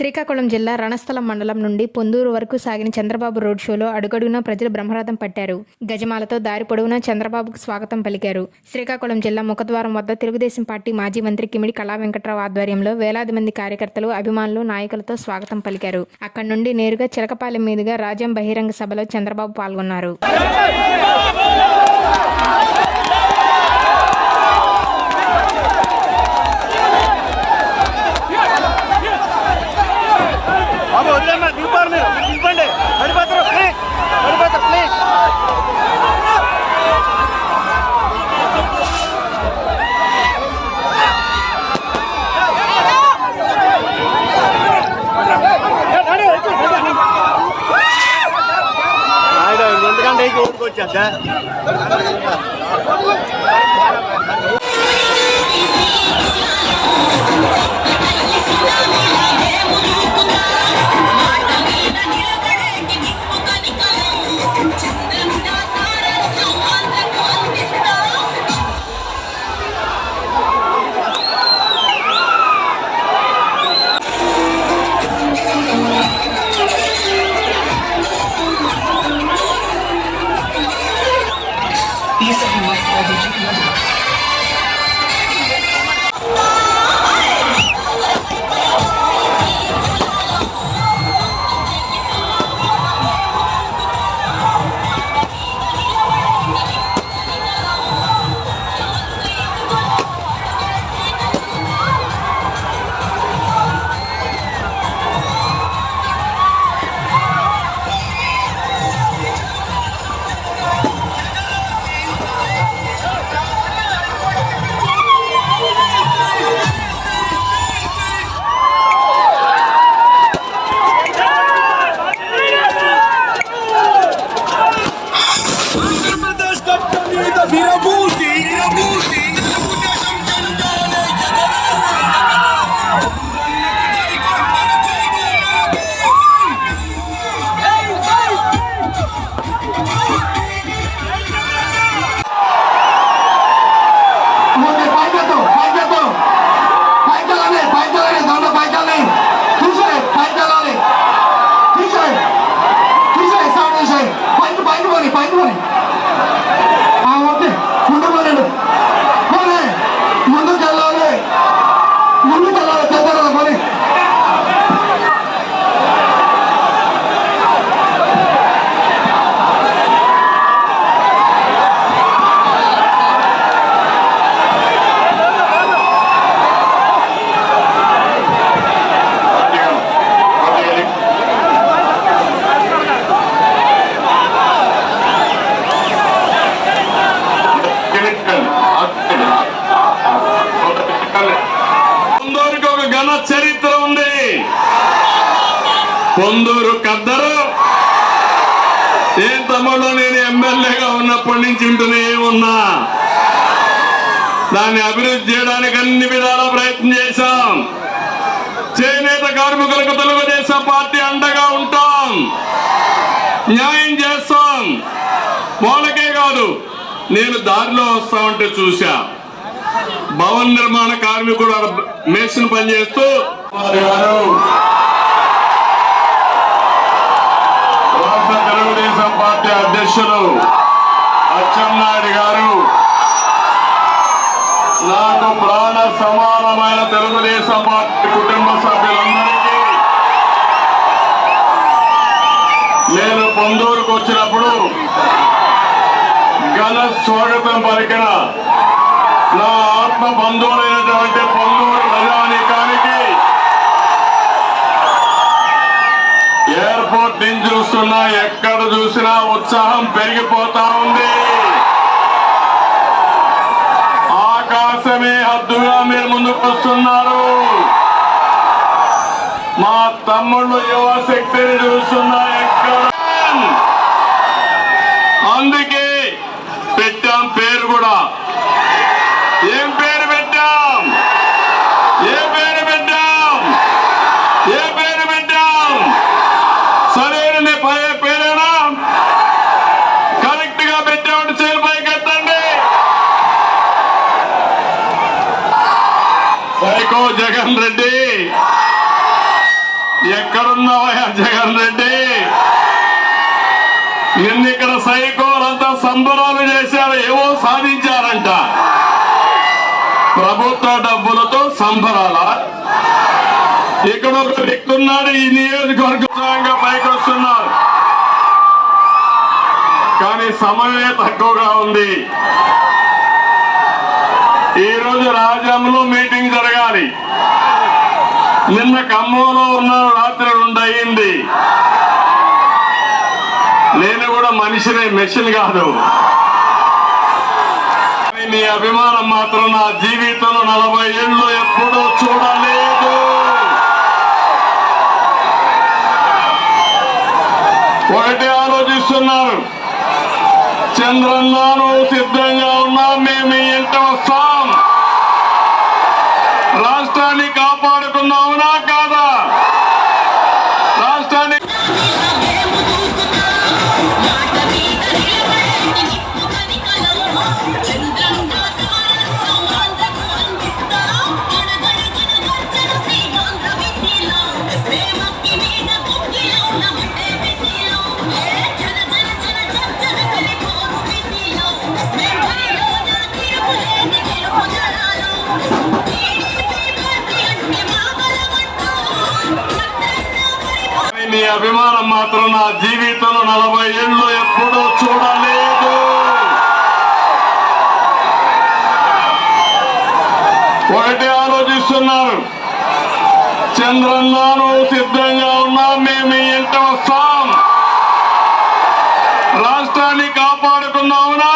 శ్రీకాకుళం జిల్లా రణస్థలం మండలం నుండి పొందూరు వరకు సాగిన చంద్రబాబు రోడ్ షోలో అడుగడుగునా ప్రజలు బ్రహ్మరథం పట్టారు. గజమాలతో దారి పొడవునా చంద్రబాబుకు స్వాగతం పలికారు. శ్రీకాకుళం జిల్లా ముఖద్వారం వద్ద తెలుగుదేశం పార్టీ మాజీ మంత్రి కిమిడి కళా వెంకట్రావు ఆధ్వర్యంలో వేలాది మంది కార్యకర్తలు అభిమానులు నాయకులతో స్వాగతం పలికారు. అక్కడి నుండి నేరుగా చిలకపాలెం మీదుగా రాజ్యం బహిరంగ సభలో చంద్రబాబు పాల్గొన్నారు. jaga. Lisa, you must Ponduru khaddar. ఏం తమ్ముడు నేను ఎమ్మెల్యేగా ఉన్నప్పటి నుంచి వింటూనే ఉన్నా దాన్ని అభివృద్ధి చేయడానికి అన్ని విధాల ప్రయత్నం చేశాం. చేనేత కార్మికులకు తెలుగుదేశం పార్టీ అండగా ఉంటాం. న్యాయం చేస్తాం. వాళ్ళకే కాదు నేను దారిలో వస్తా ఉంటే చూశా. భవన్ నిర్మాణ కార్మికుడు మేషన్ పనిచేస్తూ గారు అధ్యక్షులు అచ్చెన్నాయుడు గారు. నాకు ప్రాణ సమానమైన తెలుగుదేశం పార్టీ కుటుంబ సభ్యులందరికీ నేను పొందూరుకు వచ్చినప్పుడు ఘన స్వాగతం పలికిన నా ఆత్మ బంధువులైనటువంటి పొందూరు ప్రజానీకానికి చూస్తున్నా ఎక్కడ చూసినా ఉత్సాహం పెరిగిపోతా ఉంది. ఆకాశమే హద్దుగా మీరు ముందుకు వస్తున్నారు. మా తమ్ముళ్ళు యువ శక్తిని చూస్తున్నా సైకో జగన్ రెడ్డి. ఎక్కడున్నావయ్యా జగన్ రెడ్డి? నిన్న ఇక్కడ సైకోలంతా సంబరాలు చేశారు ఏవో సాధించారంట. ప్రభుత్వ డబ్బులతో సంబరాల? ఇక్కడ ఒక వ్యక్తి ఉన్నాడు ఈ నియోజకవర్గంగా పైకి వస్తున్నారు. కానీ సమయమే తక్కువగా ఉంది. ఈ రోజు రాజ్యంలో మీటింగ్ జరగాలి. నిన్న ఖమ్మంలో ఉన్నారు రాత్రి రెండు అయింది. నేను కూడా మనిషిని మెషిన్ కాదు. నీ అభిమానం మాత్రం నా జీవితంలో నలభై ఏళ్ళు ఎప్పుడూ చూడలేదు. ఒకటి ఆలోచిస్తున్నారు. చంద్రన్నాను సిద్ధంగా ఉన్నా మేము ఇంట వస్తాం రాష్ట్రాన్ని కాపాడుకున్నావునా కాదా అభిమానం మాత్రం నా జీవితంలో నలభై ఏళ్ళు ఎప్పుడూ చూడలేదు. ఒకటి ఆలోచిస్తున్నారు. చంద్రన్నాను సిద్ధంగా ఉన్నా మేము ఇంట వస్తాం. రాష్ట్రాన్ని కాపాడుకున్నావునా